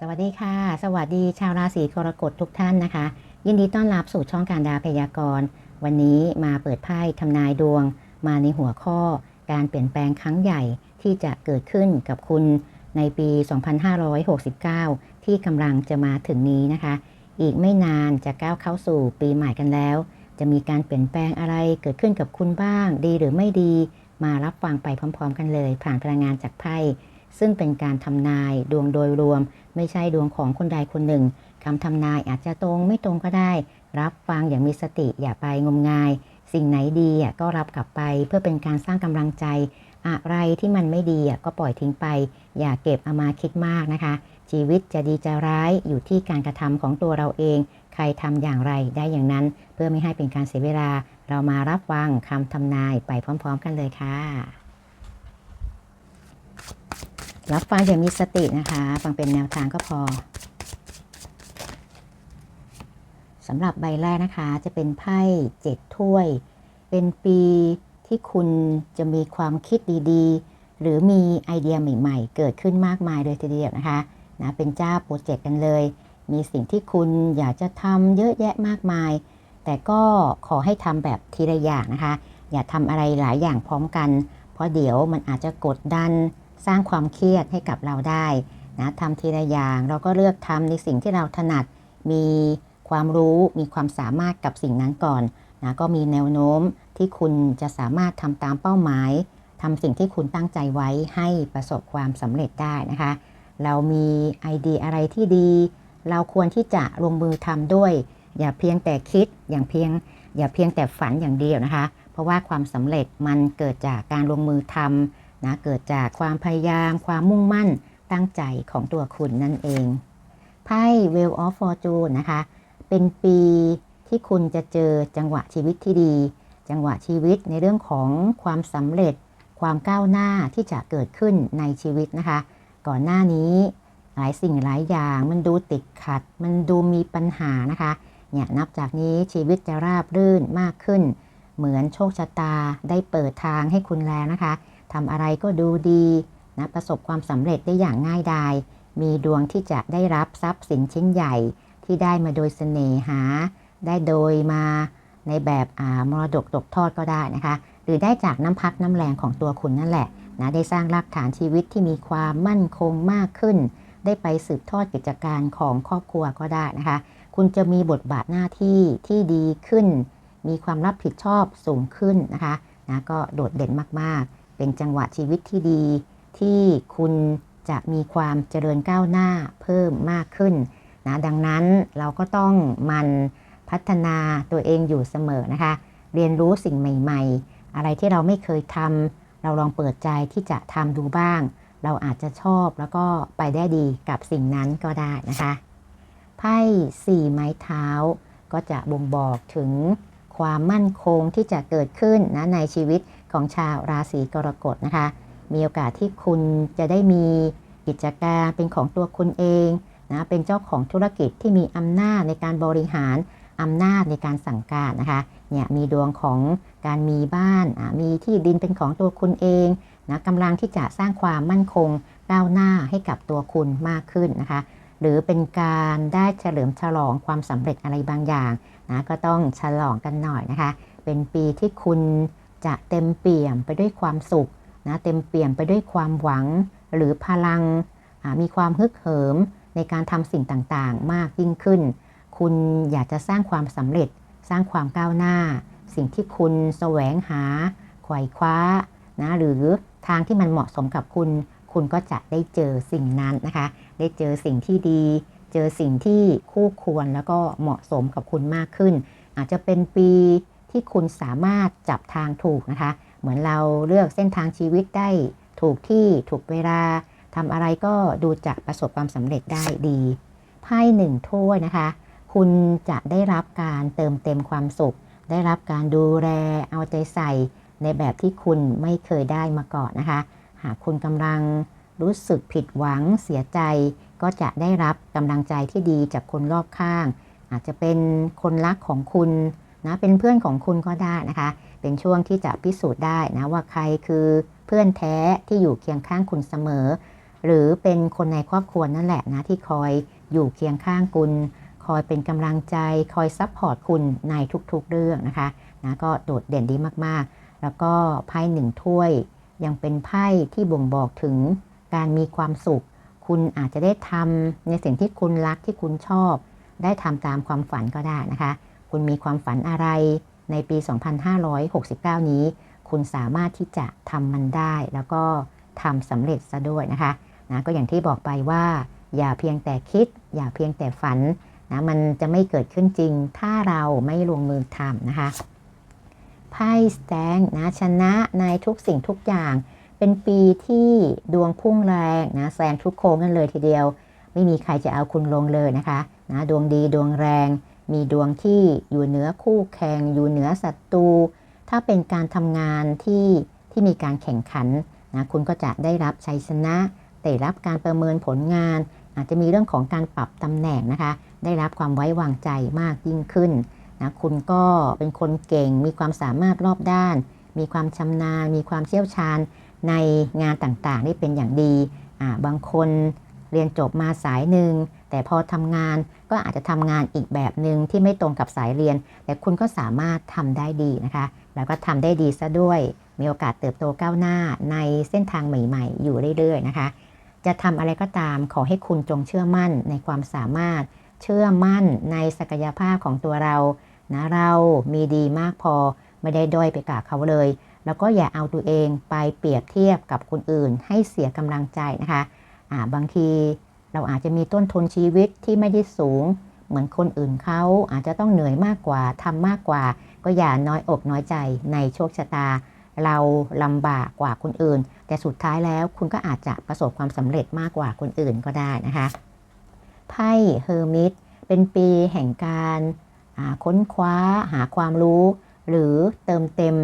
สวัสดีค่ะ สวัสดีชาวราศีกรกฎทุกท่านนะคะ ยินดีต้อนรับสู่ช่องการดาพยากรณ์ วันนี้มาเปิดไพ่ทำนายดวง มาในหัวข้อ การเปลี่ยนแปลงครั้งใหญ่ที่จะเกิดขึ้นกับคุณในปี 2569 ที่กำลังจะมาถึงนี้นะคะ อีกไม่นานจะก้าวเข้าสู่ปีใหม่กันแล้ว จะมีการเปลี่ยนแปลงอะไรเกิดขึ้นกับคุณบ้าง ดีหรือไม่ดี มารับฟังไปพร้อม ๆ กันเลย ผ่านพลังงานจากไพ่ ซึ่งเป็นการทำนายดวงโดยรวม ไม่ใช่ดวงของคนใดคนหนึ่งคำทำนายอาจจะตรงไม่ตรงก็ได้ รับฟังอย่างมีสติอย่าไปงมงาย สิ่งไหนดีก็รับกลับไปเพื่อเป็นการสร้างกำลังใจ อะไรที่มันไม่ดีก็ปล่อยทิ้งไป อย่าเก็บเอามาคิดมากนะคะ ชีวิตจะดีจะร้ายอยู่ที่การกระทำของตัวเราเอง ใครทำอย่างไรได้อย่างนั้น เพื่อไม่ให้เป็นการเสียเวลา เรามารับฟังคำทำนายไปพร้อม ๆ กันเลยค่ะ รับฟังอย่างมีสตินะคะ ฟังเป็นแนวทางก็พอสำหรับใบแรกนะคะ จะเป็นไพ่เจ็ดถ้วย เป็นปีที่คุณจะมีความคิดดีๆ หรือมีไอเดียใหม่ๆ เกิดขึ้นมากมายเลยทีเดียวนะคะนะเป็นเจ้าโปรเจกต์กันเลย มีสิ่งที่คุณอยากจะทำเยอะแยะมากมาย แต่ก็ขอให้ทำแบบทีละอย่างนะคะ อย่าทำอะไรหลายอย่างพร้อมกัน เพราะเดี๋ยวมันอาจจะกดดัน สร้างความเครียดให้กับเราได้นะทำทีละอย่างเราก็เลือกทำในสิ่งที่เราถนัด มีความรู้มีความสามารถกับสิ่งนั้นก่อนนะก็มีแนวโน้มที่คุณจะสามารถทำตามเป้าหมายทำสิ่งที่คุณตั้งใจไว้ให้ประสบความสำเร็จได้นะคะ เรามีไอเดียอะไรที่ดี เราควรที่จะลงมือทำด้วย อย่าเพียงแต่คิดอย่างเพียง อย่าเพียงแต่ฝันอย่างเดียวนะคะ เพราะว่าความสำเร็จมันเกิดจากการลงมือทำ นะเกิดจากความพยายาม ความมุ่งมั่นตั้งใจของตัวคุณนั่นเองไพ่ Wheel of Fortune นะคะ เป็นปีที่คุณจะเจอจังหวะชีวิตที่ดี จังหวะชีวิตในเรื่องของความสำเร็จ ความก้าวหน้าที่จะเกิดขึ้นในชีวิตนะคะ ก่อนหน้านี้หลายสิ่งหลายอย่างมันดูติดขัด มันดูมีปัญหานะคะเนี่ยนับจากนี้ชีวิตจะราบรื่นมากขึ้น เหมือนโชคชะตาได้เปิดทางให้คุณแล้วนะคะ ทำอะไรก็ดูดีนะประสบความสำเร็จได้อย่างง่ายดาย มีดวงที่จะได้รับทรัพย์สินชิ้นใหญ่ที่ได้มาโดยเสน่หา ได้โดยมาในแบบมรดกตกทอดก็ได้นะคะ หรือได้จากน้ำพักน้ำแรงของตัวคุณนั่นแหละนะได้สร้างรากฐานชีวิตที่มีความมั่นคงมากขึ้น ได้ไปสืบทอดกิจการของครอบครัวก็ได้นะคะ คุณจะมีบทบาทหน้าที่ที่ดีขึ้น มีความรับผิดชอบสูงขึ้นนะคะนะก็โดดเด่นมากๆ เป็นจังหวะชีวิตที่ดี ที่คุณจะมีความเจริญก้าวหน้าเพิ่มมากขึ้นนะดังนั้นเราก็ต้องมันพัฒนาตัวเองอยู่เสมอนะคะ เรียนรู้สิ่งใหม่ๆ อะไรที่เราไม่เคยทำเราลองเปิดใจที่จะทำดูบ้าง เราอาจจะชอบแล้วก็ไปได้ดีกับสิ่งนั้นก็ได้นะคะไพ่สี่ไม้เท้าก็จะบ่งบอกถึงความมั่นคงที่จะเกิดขึ้นนะในชีวิต ของชาวราศีกรกฎนะคะ มีโอกาสที่คุณจะได้มีกิจการเป็นของตัวคุณเองนะเป็นเจ้าของธุรกิจที่มีอำนาจในการบริหารอำนาจในการสั่งการนะคะเนี่ยมีดวงของการมีบ้านมีที่ดินเป็นของตัวคุณเองนะกำลังที่จะสร้างความมั่นคงก้าวหน้าให้กับตัวคุณมากขึ้นนะคะ หรือเป็นการได้เฉลิมฉลองความสำเร็จอะไรบางอย่างนะก็ต้องฉลองกันหน่อยนะคะ เป็นปีที่คุณ จะเต็มเปี่ยมไปด้วยความสุขนะเต็มเปี่ยมไปด้วยความหวังหรือพลัง มีความฮึกเหิมในการทำสิ่งต่างๆ มากยิ่งขึ้น คุณอยากจะสร้างความสำเร็จ สร้างความก้าวหน้า สิ่งที่คุณแสวงหาไขว่คว้านะหรือทางที่มันเหมาะสมกับคุณ คุณก็จะได้เจอสิ่งนั้นนะคะ ได้เจอสิ่งที่ดี เจอสิ่งที่คู่ควรแล้วก็เหมาะสมกับคุณมากขึ้น อาจจะเป็นปี ที่คุณสามารถจับทางถูกนะคะ เหมือนเราเลือกเส้นทางชีวิตได้ถูกที่ถูกเวลาทำอะไรก็ดูจะประสบความสำเร็จได้ดีไพ่หนึ่งถ้วยนะคะ คุณจะได้รับการเติมเต็มความสุข ได้รับการดูแลเอาใจใส่ ในแบบที่คุณไม่เคยได้มาก่อนนะคะ หากคุณกำลังรู้สึกผิดหวังเสียใจ ก็จะได้รับกำลังใจที่ดีจากคนรอบข้าง อาจจะเป็นคนรักของคุณ นะเป็นเพื่อนของคุณก็ได้นะคะ เป็นช่วงที่จะพิสูจน์ได้นะว่าใครคือเพื่อนแท้ที่อยู่เคียงข้างคุณเสมอ หรือเป็นคนในครอบครัวนั่นแหละนะที่คอยอยู่เคียงข้างคุณ คอยเป็นกำลังใจ คอยซัพพอร์ตคุณในทุกๆเรื่องนะคะนะก็โดดเด่นดีมากๆ แล้วก็ไพ่หนึ่งถ้วย ยังเป็นไพ่ที่บ่งบอกถึงการมีความสุข คุณอาจจะได้ทำในสิ่งที่คุณรักที่คุณชอบ ได้ทำตามความฝันก็ได้นะคะ คุณมีความฝันอะไรในปี 2569 นี้ คุณสามารถที่จะทำมันได้ แล้วก็ทำสำเร็จซะด้วยนะคะนะก็อย่างที่บอกไปว่า อย่าเพียงแต่คิด อย่าเพียงแต่ฝันนะมันจะไม่เกิดขึ้นจริง ถ้าเราไม่ลงมือทำนะคะไพ่สแตงนะชนะในทุกสิ่งทุกอย่าง เป็นปีที่ดวงพุ่งแรงนะแซงทุกโค้งกันเลยทีเดียว ไม่มีใครจะเอาคุณลงเลยนะคะนะดวงดีดวงแรง มีดวงที่อยู่เหนือคู่แข่งอยู่เหนือศัตรู ถ้าเป็นการทำงานที่ที่มีการแข่งขันนะคุณก็จะได้รับชัยชนะได้รับการประเมินผลงาน อาจจะมีเรื่องของการปรับตำแหน่งนะคะ ได้รับความไว้วางใจมากยิ่งขึ้นนะคุณก็เป็นคนเก่ง มีความสามารถรอบด้าน มีความชำนาญ มีความเชี่ยวชาญในงานต่างๆ ได้เป็นอย่างดี บางคน เรียนจบมาสายหนึ่ง แต่พอทำงานก็อาจจะทำงานอีกแบบหนึ่งที่ไม่ตรงกับสายเรียน แต่คุณก็สามารถทำได้ดีนะคะ แล้วก็ทำได้ดีซะด้วย มีโอกาสเติบโตก้าวหน้าในเส้นทางใหม่ๆ อยู่เรื่อยๆนะคะ จะทำอะไรก็ตามขอให้คุณจงเชื่อมั่นในความสามารถ เชื่อมั่นในศักยภาพของตัวเรานะเรามีดีมากพอไม่ได้ด้อยไปกว่าเขาเลย แล้วก็อย่าเอาตัวเองไปเปรียบเทียบกับคนอื่น ให้เสียกำลังใจนะคะ บางทีเราอาจจะมีต้นทุนชีวิตที่ไม่ได้สูง เหมือนคนอื่นเขาอาจจะต้องเหนื่อยมากกว่าทำมากกว่า ก็อย่าน้อยอกน้อยใจในโชคชะตา เราลำบากกว่าคนอื่น แต่สุดท้ายแล้วคุณก็อาจจะประสบความสำเร็จมากกว่าคนอื่นก็ได้นะคะไพ่เฮอร์มิตเป็นปีแห่งการค้นคว้าหาความรู้ หรือเติมเต็ม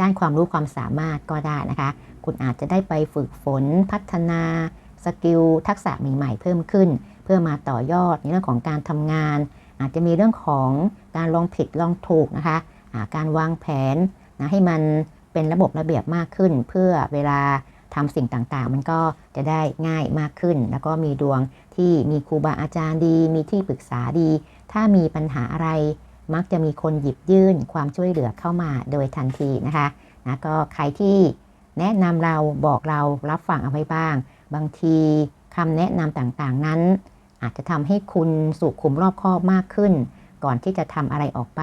ด้านความรู้ความสามารถก็ได้นะคะ คุณอาจจะได้ไปฝึกฝนพัฒนา สกิลทักษะใหม่ๆ เพิ่มขึ้น เพื่อมาต่อยอดในเรื่องของการทำงาน อาจจะมีเรื่องของการลองผิดลองถูกนะคะะการวางแผนนะให้มันเป็นระบบระเบียบมากขึ้น เพื่อเวลาทำสิ่งต่างๆ มันก็จะได้ง่ายมากขึ้น แล้วก็มีดวงที่มีครูบาอาจารย์ดี มีที่ปรึกษาดี ถ้ามีปัญหาอะไรมักจะมีคนหยิบยื่นความช่วยเหลือเข้ามาโดยทันทีนะคะนะก็ใครที่แนะนำเราบอกเรารับฟังเอาไว้บ้าง บางทีคำแนะนำต่างๆนั้น อาจจะทำให้คุณสุขุมรอบคอบมากขึ้น ก่อนที่จะทำอะไรออกไป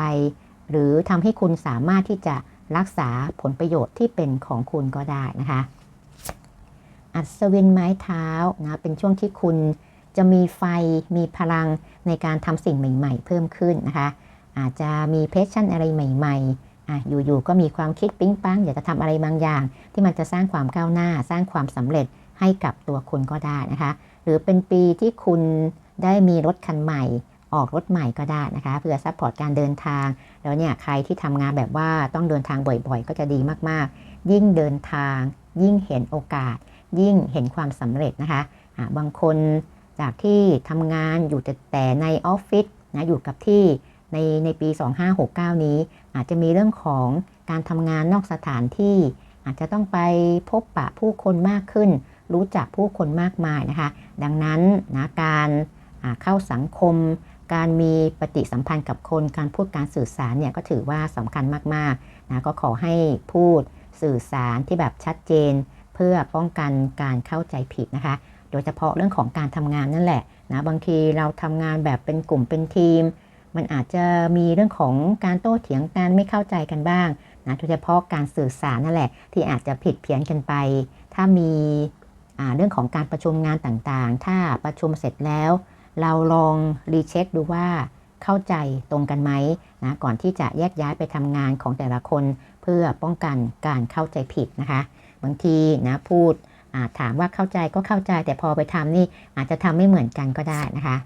หรือทำให้คุณสามารถที่จะรักษาผลประโยชน์ที่เป็นของคุณก็ได้นะคะ อัศวินไม้เท้านะเป็นช่วงที่คุณจะมีไฟมีพลังในการทำสิ่งใหม่ ๆ เพิ่มขึ้นนะคะ อาจจะมีเพชชั่นอะไรใหม่ ๆอะอยู่ๆก็มีความคิดปิ๊งปังอยากจะทำอะไรบางอย่าง ที่มันจะสร้างความก้าวหน้า สร้างความสำเร็จ ให้กับตัวคุณก็ได้นะคะ หรือเป็นปีที่คุณได้มีรถคันใหม่ ออกรถใหม่ก็ได้นะคะ เพื่อซัพพอร์ตการเดินทาง แล้วเนี่ยใครที่ทำงานแบบว่าต้องเดินทางบ่อยๆ ก็จะดีมากๆ ยิ่งเดินทาง ยิ่งเห็นโอกาส ยิ่งเห็นความสำเร็จนะคะะบางคนจากที่ทำงานอยู่แต่ในออฟฟิศนะอยู่กับที่ในในปี 2569 นี้อาจจะมีเรื่องของการทำงานนอกสถานที่ อาจจะต้องไปพบปะผู้คนมากขึ้น รู้จักผู้คนมากมายนะคะ ดังนั้นนะการเข้าสังคม การมีปฏิสัมพันธ์กับคน การพูดการสื่อสารเนี่ยก็ถือว่าสำคัญมากๆนะก็ขอให้พูดสื่อสารที่แบบชัดเจน เพื่อป้องกันการเข้าใจผิดนะคะ โดยเฉพาะเรื่องของการทำงานนั่นแหละนะบางทีเราทำงานแบบเป็นกลุ่มเป็นทีม มันอาจจะมีเรื่องของการโต้เถียงกันไม่เข้าใจกันบ้างนะโดยเฉพาะการสื่อสารนั่นแหละ ที่อาจจะผิดเพี้ยนกันไป ถ้ามี เรื่องของการประชุมงานต่างๆ ถ้าประชุมเสร็จแล้ว เราลองรีเช็คดูว่าเข้าใจตรงกันไหมนะก่อนที่จะแยกย้ายไปทำงานของแต่ละคน เพื่อป้องกันการเข้าใจผิดนะคะ บางทีนะพูดถามว่าเข้าใจก็เข้าใจ แต่พอไปทำนี่อาจจะทำไม่เหมือนกันก็ได้นะคะ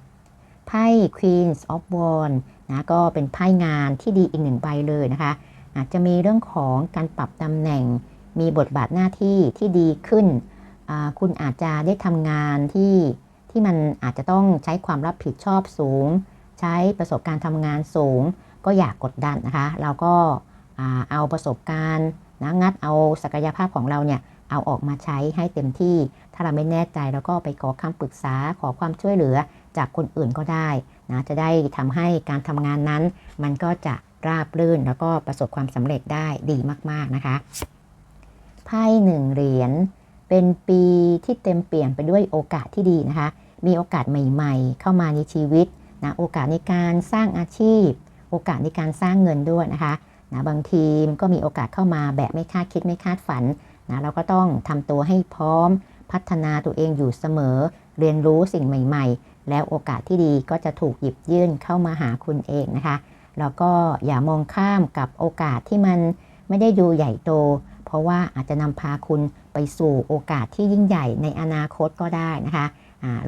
ไพ่ Queens of Wands นะก็เป็นไพ่งานที่ดีอีกหนึ่งใบเลยนะคะอาจจะมีเรื่องของการปรับตำแหน่ง มีบทบาทหน้าที่ที่ดีขึ้น คุณอาจจะได้ทำงานที่ที่มันอาจจะต้องใช้ความรับผิดชอบสูง ใช้ประสบการณ์ทำงานสูง ก็อยากกดดันนะคะ เราก็เอาประสบการณ์นะงัดเอาศักยภาพของเราเนี่ยเอาออกมาใช้ให้เต็มที่ ถ้าเราไม่แน่ใจเราก็ไปขอคำปรึกษาขอความช่วยเหลือจากคนอื่นก็ได้นะจะได้ทำให้การทำงานนั้น มันก็จะราบรื่นแล้วก็ประสบความสำเร็จได้ดีมาก ๆ นะคะ ไพ่หนึ่งเหรียญ เป็นปีที่เต็มเปลี่ยนไปด้วยโอกาสที่ดีนะคะ มีโอกาสใหม่ๆ เข้ามาในชีวิตนะโอกาสในการสร้างอาชีพ โอกาสในการสร้างเงินด้วยนะคะนะบางทีมก็มีโอกาสเข้ามาแบบไม่คาดคิดไม่คาดฝันนะเราก็ต้องทำตัวให้พร้อม พัฒนาตัวเองอยู่เสมอ เรียนรู้สิ่งใหม่ ๆ แล้วโอกาสที่ดีก็จะถูกหยิบยื่นเข้ามาหาคุณเองนะคะ แล้วก็อย่ามองข้ามกับโอกาสที่มันไม่ได้ดูใหญ่โต เพราะว่าอาจจะนำพาคุณ สู่โอกาสที่ยิ่งใหญ่ในอนาคตก็ได้นะคะ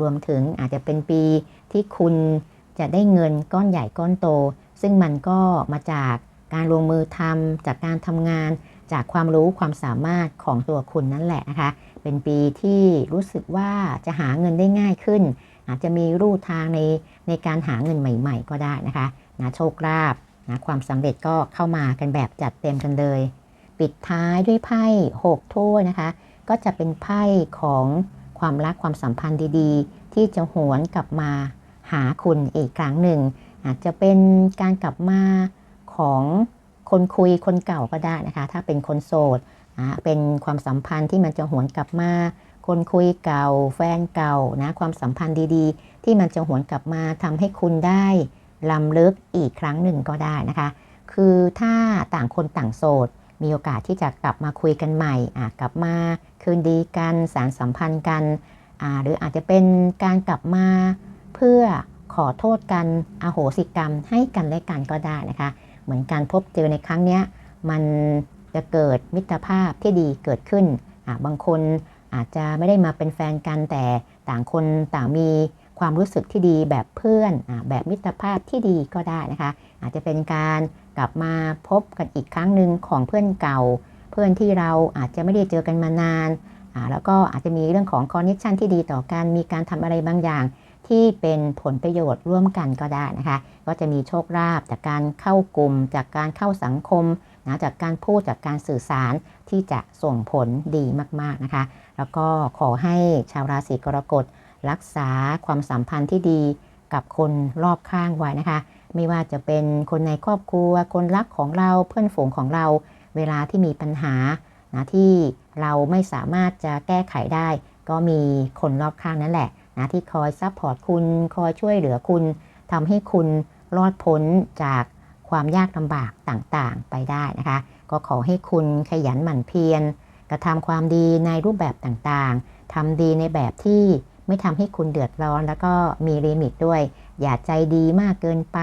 รวมถึงอาจจะเป็นปีที่คุณจะได้เงินก้อนใหญ่ก้อนโต ซึ่งมันก็มาจากการลงมือทำจากการทำงาน จากความรู้ความสามารถของตัวคุณนั่นแหละนะคะ เป็นปีที่รู้สึกว่าจะหาเงินได้ง่ายขึ้น อาจจะมีรูทางในในการหาเงินใหม่ ๆ ก็ได้นะคะนะโชคลาภนะความสำเร็จก็เข้ามากันแบบจัดเต็มกันเลย ปิดท้ายด้วยไพ่6ถ้วยนะคะ ก็จะเป็นไพ่ของความรักความสัมพันธ์ดีๆ ที่จะหวนกลับมาหาคุณอีกครั้งหนึ่ง อาจจะเป็นการกลับมาของคนคุยคนเก่าก็ได้นะคะ ถ้าเป็นคนโสดเป็นความสัมพันธ์ที่มันจะหวนกลับมา คนคุยเก่า แฟนเก่านะความสัมพันธ์ดีๆ ที่มันจะหวนกลับมาทำให้คุณได้ลำลึกอีกครั้งหนึ่งก็ได้นะคะ คือถ้าต่างคนต่างโสด มีโอกาสที่จะกลับมาคุยกันใหม่กลับมาคืนดีกันสารสัมพันธ์กันหรืออาจจะเป็นการกลับมาเพื่อขอโทษกันอโหสิกรรมให้กันและกันก็ได้นะคะ เหมือนการพบเจอในครั้งนี้มันจะเกิดมิตรภาพที่ดีเกิดขึ้น บางคนอาจจะไม่ได้มาเป็นแฟนกันแต่ต่างคนต่างมีความรู้สึกที่ดีแบบเพื่อนอแบบมิตรภาพที่ดีก็ได้นะคะ อาจจะเป็นการกลับมาพบกันอีกครั้งหนึ่งของเพื่อนเก่า เพื่อนที่เราอาจจะไม่ได้เจอกันมานานแล้วก็อาจจะมีเรื่องของคอนเนคชันที่ดีต่อกัน มีการทำอะไรบางอย่าง ที่เป็นผลประโยชน์ร่วมกันก็ได้นะคะ ก็จะมีโชคลาภจากการเข้ากลุ่ม จากการเข้าสังคมนะจากการพูดจากการสื่อสารที่จะส่งผลดีมากๆนะคะ แล้วก็ขอให้ชาวราศีกรกฎรักษาความสัมพันธ์ที่ดีกับคนรอบข้างไว้นะคะ ไม่ว่าจะเป็นคนในครอบครัว คนรักของเราเพื่อนฝูงของเรา เวลาที่มีปัญหานะที่เราไม่สามารถจะแก้ไขได้ ก็มีคนรอบข้างนั่นแหละนะที่คอยซัพพอร์ตคุณ คอยช่วยเหลือคุณทำให้คุณรอดพ้นจากความยากลำบากต่างๆไปได้นะคะ ก็ขอให้คุณขยันหมั่นเพียรกระทำความดีในรูปแบบต่างๆทำดีในแบบที่ ไม่ทำให้คุณเดือดร้อน แล้วก็มีลิมิตด้วย อย่าใจดีมากเกินไป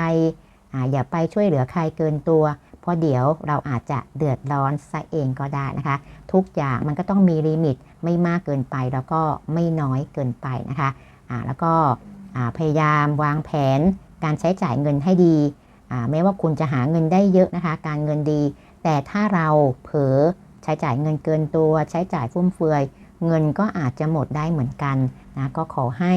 ออย่าไปช่วยเหลือใครเกินตัว เพราะเดี๋ยวเราอาจจะเดือดร้อนซะเองก็ได้นะคะ ทุกอย่างมันก็ต้องมีลิมิตไม่มากเกินไปแล้วก็ไม่น้อยเกินไปนะคะะแล้วก็พยายามวางแผนการใช้จ่ายเงินให้ดีแม้ว่าคุณจะหาเงินได้เยอะนะคะ การเงินดี แต่ถ้าเราเผลอใช้จ่ายเงินเกินตัว ใช้จ่ายฟุ่มเฟือย เงินก็อาจจะหมดได้เหมือนกันนะก็ขอให้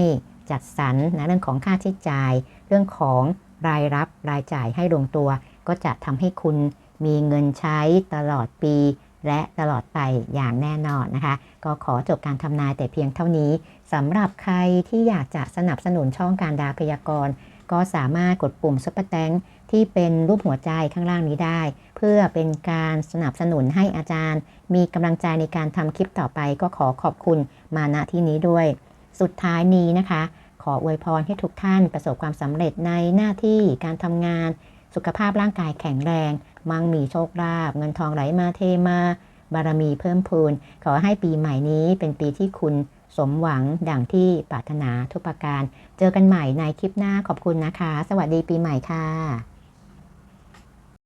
จัดสรรนะเรื่องของค่าใช้จ่าย เรื่องของรายรับรายจ่ายให้ลงตัว ก็จะทำให้คุณมีเงินใช้ตลอดปี และตลอดไปอย่างแน่นอนนะคะ ก็ขอจบการทำนายแต่เพียงเท่านี้สำหรับใครที่อยากจะสนับสนุนช่องการดาพยากรณ์ก็สามารถกดปุ่มซุปเปอร์แตงที่เป็นรูปหัวใจข้างล่างนี้ได้ พื่อเป็นการสนับสนุนให้อาจารย์ มีกำลังใจในการทำคลิปต่อไปก็ขอขอบคุณมาณที่นี้ด้วย สุดท้ายนี้นะคะ ขออวยพรให้ทุกท่านประสบความสำเร็จในหน้าที่การทำงาน สุขภาพร่างกายแข็งแรง มั่งมีโชคลาภเงินทองไหลมาเทมา บารมีเพิ่มพูน ขอให้ปีใหม่นี้เป็นปีที่คุณสมหวังดังที่ปรารถนาทุกประการ เจอกันใหม่ในคลิปหน้าขอบคุณนะคะ สวัสดีปีใหม่ค่ะ